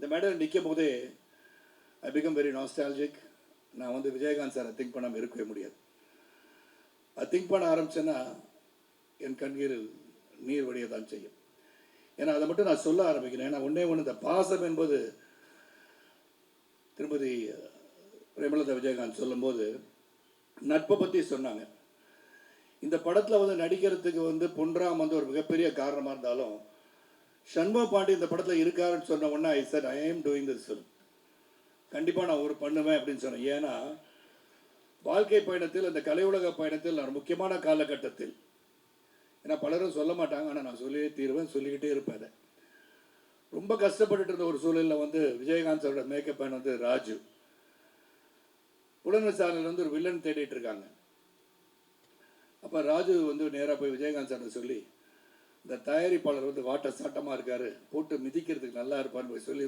இந்த மேடையில் நிற்கும் போதே ஐ பிகம் வெரி நாஸ்டாலஜிக் நான் வந்து விஜயகாந்த் சாரை திங்க் பண்ணாமல் இருக்கவே முடியாது. அது திங்க் பண்ண ஆரம்பிச்சேன்னா என் கண்ணீரில் நீர் வடிய தான் செய்யும். ஏன்னா அதை மட்டும் நான் சொல்ல ஆரம்பிக்கிறேன். ஏன்னா ஒன்றே ஒன்று இந்த பாசம் என்பது திருமதி பிரேமலதா விஜயகாந்த் சொல்லும்போது நட்பை பற்றி சொன்னாங்க. இந்த படத்தில் வந்து நடிக்கிறதுக்கு வந்து பொன்ராம் வந்து ஒரு மிகப்பெரிய காரணமாக இருந்தாலும் சண்முக பாண்டி இந்த படத்தில் இருக்காருன்னு சொன்ன உடனே ஐ சார் ஐ ஆம் டூயிங் திஸ் ஃபிலிம் கண்டிப்பாக நான் ஒரு பண்ணுவேன் அப்படின்னு சொன்னேன். ஏன்னா வாழ்க்கை பயணத்தில் அந்த கலை உலக பயணத்தில் நான் முக்கியமான காலகட்டத்தில் ஏன்னா பலரும் சொல்ல மாட்டாங்க. ஆனால் நான் சொல்லியே தீருவேன் சொல்லிக்கிட்டே இருப்பேன் அதை. ரொம்ப கஷ்டப்பட்டுட்டு இருந்த ஒரு சூழலில் வந்து விஜயகாந்த் சாரோட மேக்கப் பயன் வந்து ராஜு. புலன் விசாரணையில் வந்து ஒரு வில்லன் தேடிட்டு இருக்காங்க. அப்போ ராஜு வந்து நேராக போய் விஜயகாந்த் சார்ட்ட சொல்லி இந்த தயாரிப்பாளர் வந்து வாட்ட சாட்டமாக இருக்காரு. போட்டு மிதிக்கிறதுக்கு நல்லா இருப்பான்னு போய் சொல்லி